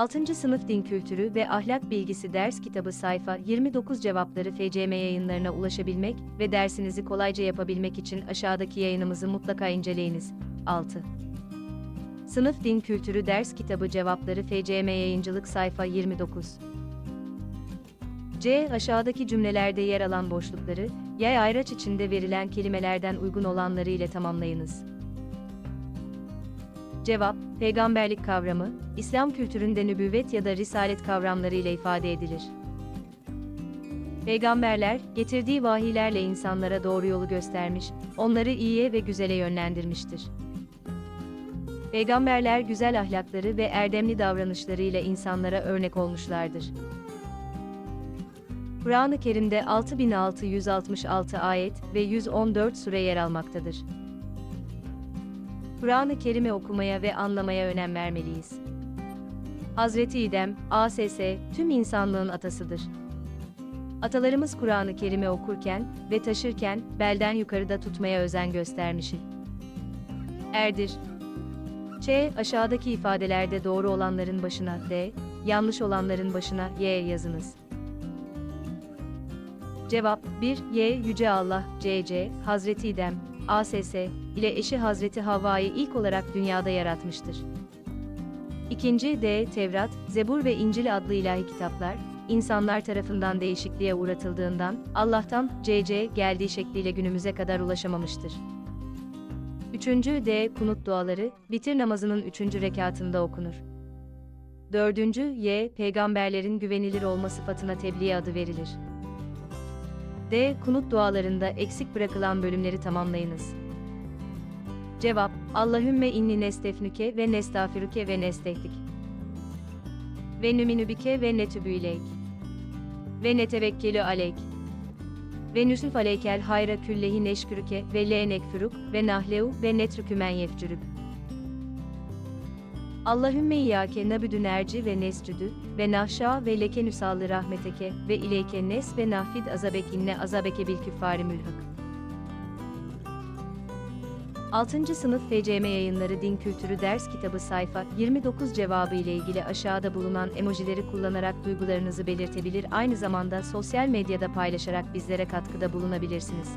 6. Sınıf Din Kültürü ve Ahlak Bilgisi Ders Kitabı sayfa 29 cevapları FCM yayınlarına ulaşabilmek ve dersinizi kolayca yapabilmek için aşağıdaki yayınımızı mutlaka inceleyiniz. 6. Sınıf Din Kültürü Ders Kitabı Cevapları FCM Yayıncılık sayfa 29 C. Aşağıdaki cümlelerde yer alan boşlukları, yay ayraç içinde verilen kelimelerden uygun olanları ile tamamlayınız. Cevap, peygamberlik kavramı, İslam kültüründe nübüvvet ya da risalet kavramları ile ifade edilir. Peygamberler, getirdiği vahiylerle insanlara doğru yolu göstermiş, onları iyiye ve güzele yönlendirmiştir. Peygamberler güzel ahlakları ve erdemli davranışlarıyla insanlara örnek olmuşlardır. Kur'an-ı Kerim'de 6666 ayet ve 114 sure yer almaktadır. Kur'an-ı Kerim'i okumaya ve anlamaya önem vermeliyiz. Hazreti İdem, ASS, tüm insanlığın atasıdır. Atalarımız Kur'an-ı Kerim'i okurken ve taşırken belden yukarıda tutmaya özen göstermişi. Erdir. Ç. Aşağıdaki ifadelerde doğru olanların başına D, yanlış olanların başına Y yazınız. Cevap 1. Y. Yüce Allah, C.C. Hazreti İdem, ASS ile eşi Hazreti Havva'yı ilk olarak dünyada yaratmıştır. İkinci D. Tevrat, Zebur ve İncil adlı ilahi kitaplar, insanlar tarafından değişikliğe uğratıldığından, Allah'tan C.C. geldiği şekliyle günümüze kadar ulaşamamıştır. Üçüncü D. Kunut duaları, bitir namazının üçüncü rekatında okunur. Dördüncü Y. Peygamberlerin güvenilir olma sıfatına tebliğ adı verilir. D. Kunut dualarında eksik bırakılan bölümleri tamamlayınız. Cevap: Allahümme inni nestefnüke ve nestağfiruke ve nestehdik. Ve nüminübike ve netübü ileyk. Ve netevekkelü aleyk. Ve nüsuf aleykel hayra küllehi neşkürüke ve le ve nahleu ve netrükümen yefcürük. Allahümme iyyâke nabüdü nerci ve nescüdü ve nahşa ve leke nüsallı rahmeteke ve ileyke nes ve nahfid azabek inne azabeke bil küffari mülhak. 6. Sınıf FCM Yayınları Din Kültürü Ders Kitabı sayfa 29 cevabı ile ilgili aşağıda bulunan emojileri kullanarak duygularınızı belirtebilir aynı zamanda sosyal medyada paylaşarak bizlere katkıda bulunabilirsiniz.